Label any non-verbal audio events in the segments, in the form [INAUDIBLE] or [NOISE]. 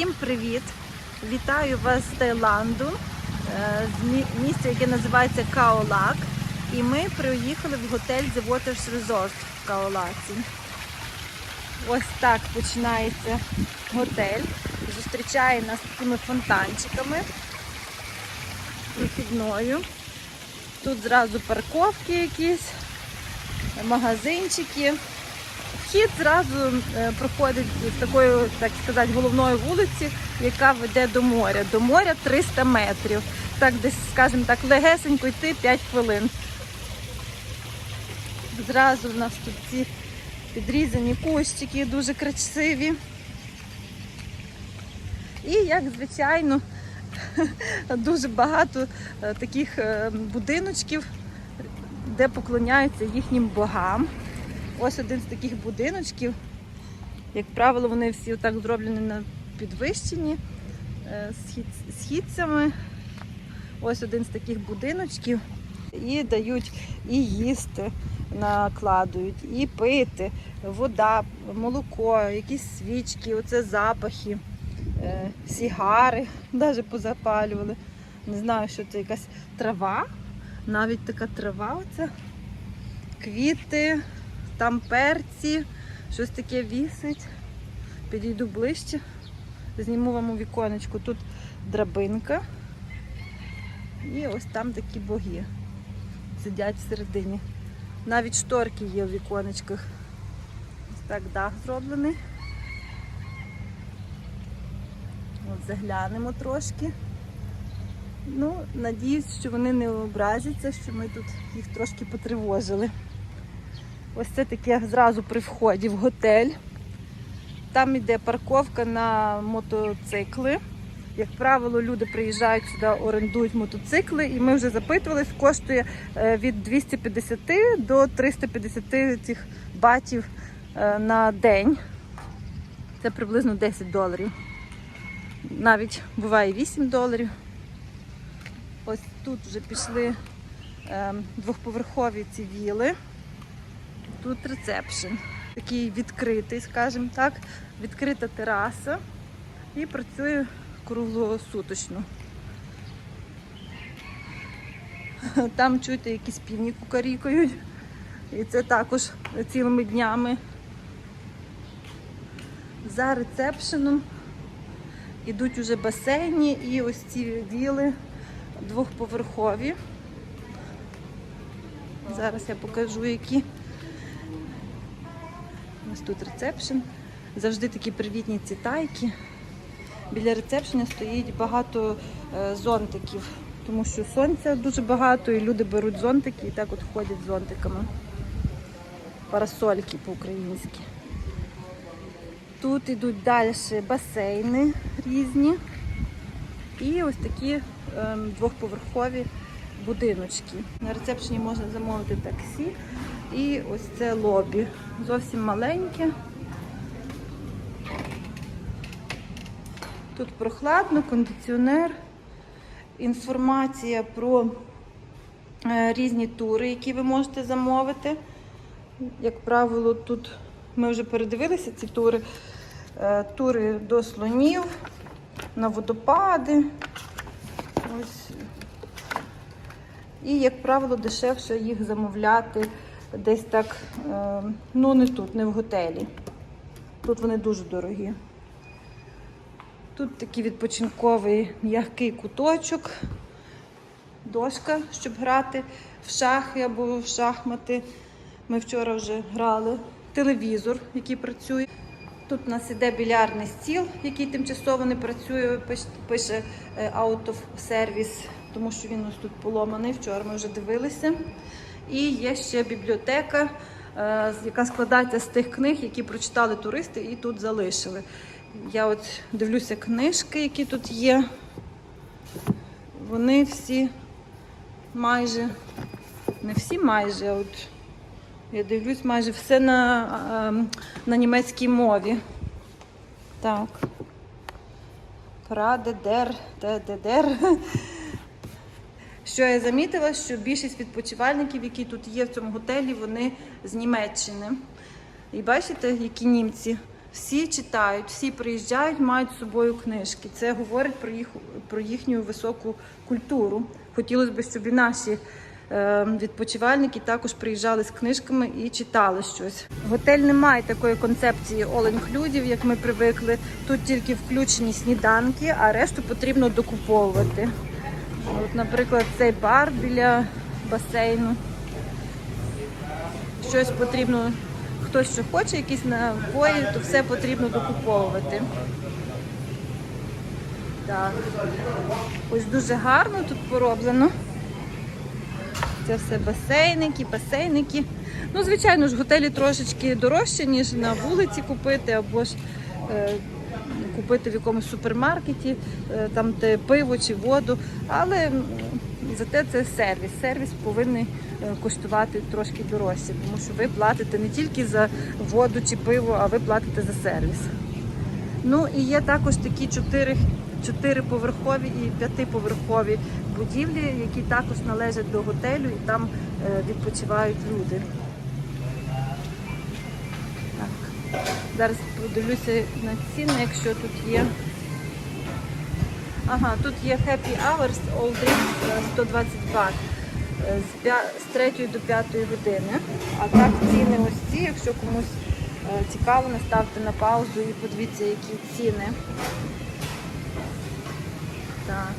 Всім привіт! Вітаю вас з Таїланду, е, з місця, яке називається Каолак. І ми приїхали в готель The Waters Resort в Каолаці. Ось так починається готель. Зустрічає нас такими фонтанчиками прохідною. Тут зразу парковки якісь, магазинчики. Вхід зразу е, проходить з такої, так сказати, головної вулиці, яка веде до моря. До моря 300 метрів. Так, десь, скажімо так, легесенько йти 5 хвилин. Зразу в нас тут ці підрізані кущики дуже красиві. І, як звичайно, [LAUGHS] дуже багато е, таких е, будиночків, де поклоняються їхнім богам. Ось один з таких будиночків. Як правило, вони всі так зроблені на підвищенні е, схід, східцями. Ось один з таких будиночків. І дають і їсти, накладують, і пити, вода, молоко, якісь свічки, оце запахи, е, сігари, навіть позапалювали. Не знаю, що це якась трава, навіть така трава оця, квіти, там перці, щось таке вісить. Підійду ближче, зніму вам у віконечку. Тут драбинка. І ось там такі боги сидять всередині. Навіть шторки є в віконечках. Ось так дах зроблений. От заглянемо трошки. Ну, надіюсь, що вони не образяться, що ми тут їх трошки потривожили. Ось це таке зразу при вході в готель. Там йде парковка на мотоцикли. Як правило, люди приїжджають сюди, орендують мотоцикли, і ми вже запитувались, коштує е, від 250 до 350 цих батів е, на день. Це приблизно 10 доларів. Навіть буває 8 доларів. Ось тут вже пішли е, двохповерхові ці віли. Тут ресепшн. Такий відкритий, скажімо так, відкрита тераса і працює круглосуточно. Там чуєте, якісь півні кукарікають. І це також цілими днями. За ресепшеном ідуть уже басейні і ось ці віли двохповерхові. Зараз я покажу, які. Ось тут ресепшн. Завжди такі привітні ці тайки. Біля ресепшена стоїть багато е, зонтиків, тому що сонця дуже багато і люди беруть зонтики і так от ходять з зонтиками. Парасольки по-українськи. Тут йдуть далі басейни різні. І ось такі ем, двохповерхові будиночки. На ресепшені можна замовити таксі. І ось це лобі. Зовсім маленьке. Тут прохладно, кондиціонер, інформація про е, різні тури, які ви можете замовити. Як правило, тут ми вже передивилися ці тури. Е, Тури до слонів, на водопади. Ось. І, як правило, дешевше їх замовляти десь так, е, ну не тут, не в готелі. Тут вони дуже дорогі. Тут такий відпочинковий м'який куточок, дошка, щоб грати в шахи або в шахмати. Ми вчора вже грали. Телевізор, який працює. Тут у нас іде білярний стіл, який тимчасово не працює, пише е, out of service, тому що він ось тут поломаний. Вчора ми вже дивилися. І є ще бібліотека, е, яка складається з тих книг, які прочитали туристи і тут залишили. Я от дивлюся книжки, які тут є. Вони всі майже, не всі майже, а от я дивлюсь майже все на, ем, на німецькій мові. Так. Праде, дер, де, де, дер. Що я замітила, що більшість відпочивальників, які тут є в цьому готелі, вони з Німеччини. І бачите, які німці Всі читають, всі приїжджають, мають з собою книжки. Це говорить про їх про їхню високу культуру. Хотілося б, щоб і наші е, відпочивальники також приїжджали з книжками і читали щось. Готель не має такої концепції all-inclusive, як ми привикли. Тут тільки включені сніданки, а решту потрібно докуповувати. От, наприклад, цей бар біля басейну. Щось потрібно, хтось що хоче, якісь напої, то все потрібно докуповувати. Так. Ось дуже гарно тут пороблено. Це все басейники, басейники. Ну, звичайно ж, готелі трошечки дорожче, ніж на вулиці купити, або ж е, купити в якомусь супермаркеті, е, там де пиво чи воду. Але зате це сервіс. Сервіс повинен коштувати трошки дорожче, тому що ви платите не тільки за воду чи пиво, а ви платите за сервіс. Ну і є також такі чотири, чотириповерхові і п'ятиповерхові будівлі, які також належать до готелю і там е, відпочивають люди. Зараз подивлюся на ціни, якщо тут є. Ага, тут є Happy Hours All Drinks е, 120 бат е, з, з 3 до 5 години. А так ціни ось ці, якщо комусь е, цікаво, наставте на паузу і подивіться, які ціни. Так.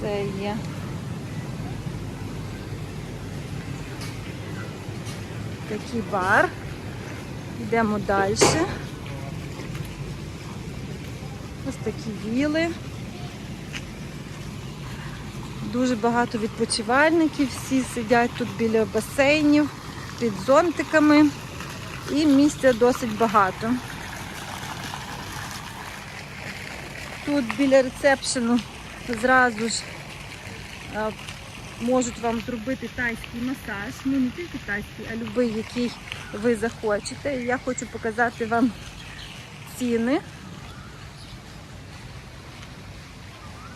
Це є. Такий бар. Йдемо далі. Ось такі віли. Дуже багато відпочивальників, всі сидять тут біля басейнів, під зонтиками. І місця досить багато. Тут біля ресепшену зразу ж можуть вам зробити тайський масаж. Ну не тільки тайський, а будь-який, який ви захочете. І я хочу показати вам ціни.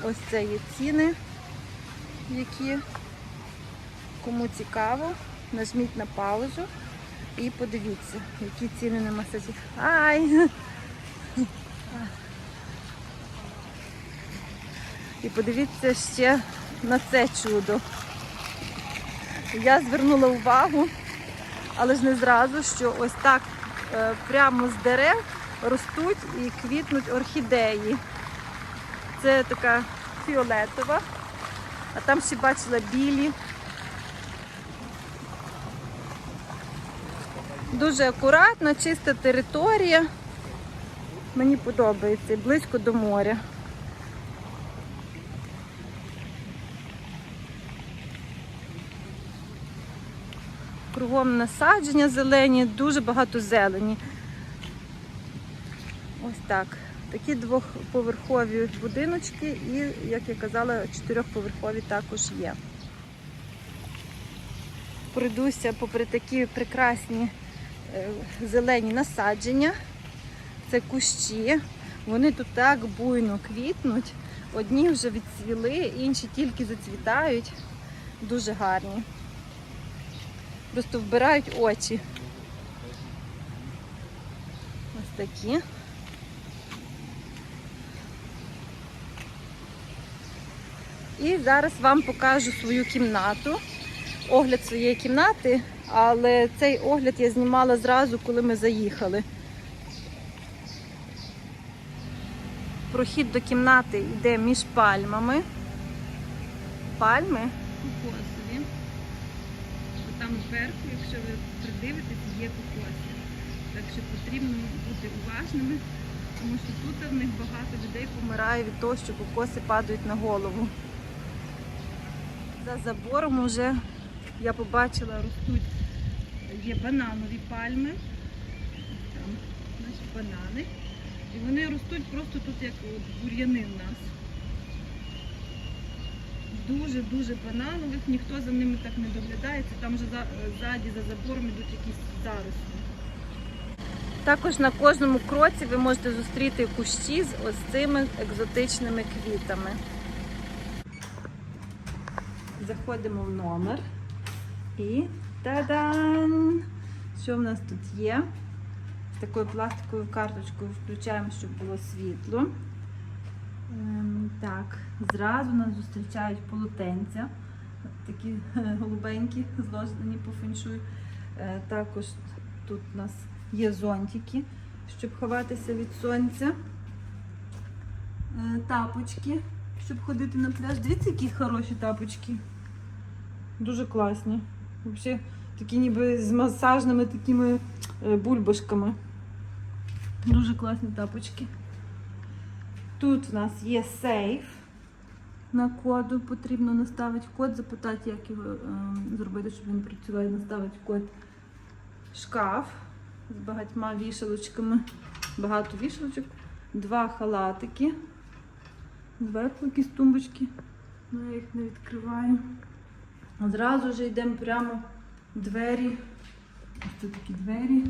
Ось це є ціни, які кому цікаво, нажміть на паузу і подивіться, які ціни на масажі. Ай! І подивіться ще на це чудо. Я звернула увагу, але ж не зразу, що ось так е, прямо з дерев ростуть і квітнуть орхідеї. Це така фіолетова, а там ще бачила білі. Дуже акуратна, чиста територія. Мені подобається близько до моря. Кругом насадження зелені, дуже багато зелені. Ось так. Такі двохповерхові будиночки і, як я казала, чотирьохповерхові також є. Пройдуся попри такі прекрасні е, зелені насадження. Це кущі. Вони тут так буйно квітнуть. Одні вже відцвіли, інші тільки зацвітають. Дуже гарні. Просто вбирають очі. Ось такі. І зараз вам покажу свою кімнату, огляд своєї кімнати, але цей огляд я знімала зразу, коли ми заїхали. Прохід до кімнати йде між пальмами. Пальми кокосові. Там зверху, якщо ви придивитесь, є кокоси. Так що потрібно бути уважними, тому що тут в них багато людей помирає від того, що кокоси падають на голову. За забором вже я побачила, ростуть є бананові пальми. Там наші банани. І вони ростуть просто тут як от бур'яни в нас. Дуже-дуже бананових, ніхто за ними так не доглядається. Там вже ззаді за забором йдуть якісь зарослі. Також на кожному кроці ви можете зустріти кущі з ось цими екзотичними квітами. Заходимо в номер і та-дан! Що в нас тут є? З такою пластиковою карточкою включаємо, щоб було світло. Ем, так, зразу нас зустрічають полотенця. Такі е, голубенькі, зложені по феншую. Е, також тут у нас є зонтики, щоб ховатися від сонця. Е, тапочки, щоб ходити на пляж. Дивіться, які хороші тапочки. Дуже класні. Взагалі такі ніби з масажними такими бульбашками. Дуже класні тапочки. Тут в нас є сейф. На коду потрібно наставити код, запитати, як його е, зробити, щоб він працював, наставити код. Шкаф з багатьма вішалочками. Багато вішалочок. Два халатики. Зверху якісь тумбочки. Ну, я їх не відкриваю. Зразу ж йдемо прямо в двері. Ось тут такі двері.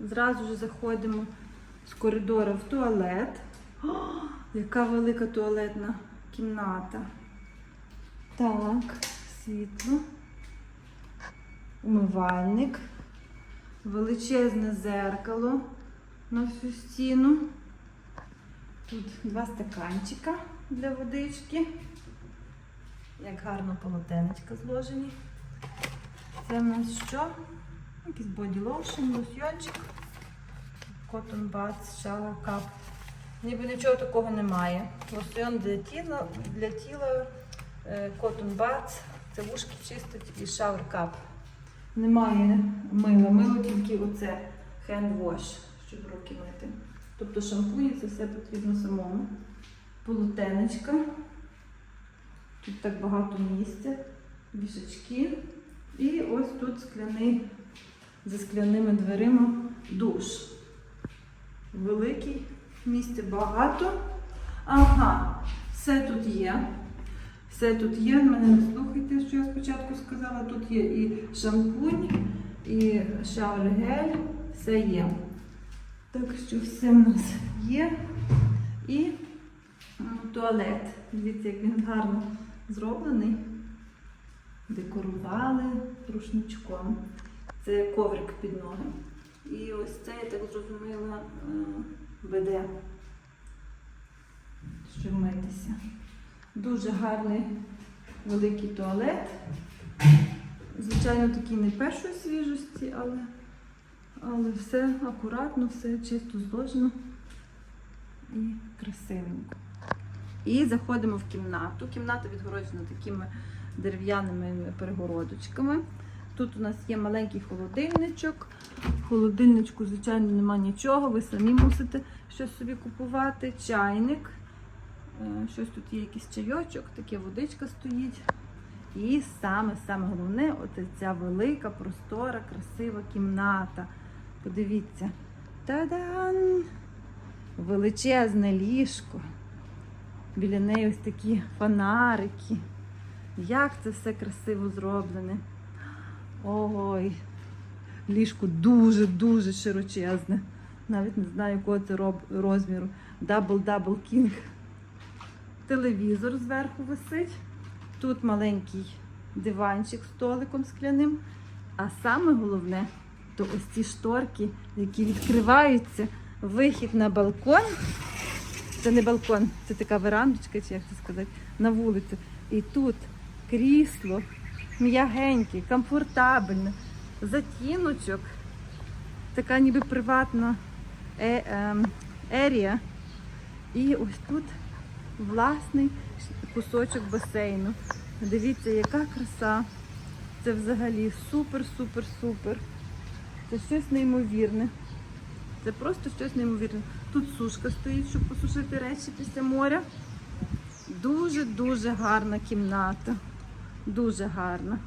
Зразу ж заходимо з коридору в туалет. О, яка велика туалетна кімната. Так, світло. Умивальник. Величезне зеркало на всю стіну. Тут два стаканчика для водички. Як гарно полотенечка зложені. Це в нас що? Якийсь боді лоушен, лосьйончик. Cotton Buds, Shower Cup. Ніби нічого такого немає. Лосьйон для тіла, для тіла е, Cotton Buds, це вушки чистить і Shower Cup. Немає мила, мило тільки оце hand wash, щоб руки мити. Тобто шампуні це все потрібно самому. Полотенечка. Тут так багато місця, вішачки. І ось тут скляний, за скляними дверима душ. Великий, місця багато. Ага, все тут є. Все тут є. Мене не слухайте, що я спочатку сказала. Тут є і шампунь, і шауер-гель, все є. Так що все в нас є. І туалет. Дивіться, як він гарно зроблений. Декорували рушничком. Це коврик під ноги. І ось це, я так зрозуміла, е, БД. Щоб митися. Дуже гарний великий туалет. Звичайно, такий не першої свіжості, але, але все акуратно, все чисто зложено і красивенько. І заходимо в кімнату. Кімната відгороджена такими дерев'яними перегородочками. Тут у нас є маленький холодильничок. В холодильничку, звичайно, нема нічого. Ви самі мусите щось собі купувати. Чайник. Е, Щось тут є якийсь чайочок, таке водичка стоїть. І саме саме головне, от ця велика, простора, красива кімната. Подивіться. Та-дан! Величезне ліжко. Біля неї ось такі фонарики. Як це все красиво зроблене. Ой, ліжко дуже-дуже широчезне. Навіть не знаю, якого це розміру. Дабл-дабл кінг. Телевізор зверху висить. Тут маленький диванчик з столиком скляним. А саме головне, то ось ці шторки, які відкриваються, вихід на балкон. Це не балкон, це така верандочка, чи як це сказати, на вулицю. І тут крісло м'ягеньке, комфортабельне, затіночок, така ніби приватна е, ем, ерія. І ось тут власний кусочок басейну. Дивіться, яка краса. Це взагалі супер, супер, супер. Це щось неймовірне. Це просто щось неймовірне. Тут сушка стоїть, щоб посушити речі після моря. Дуже-дуже гарна кімната. Дуже гарна.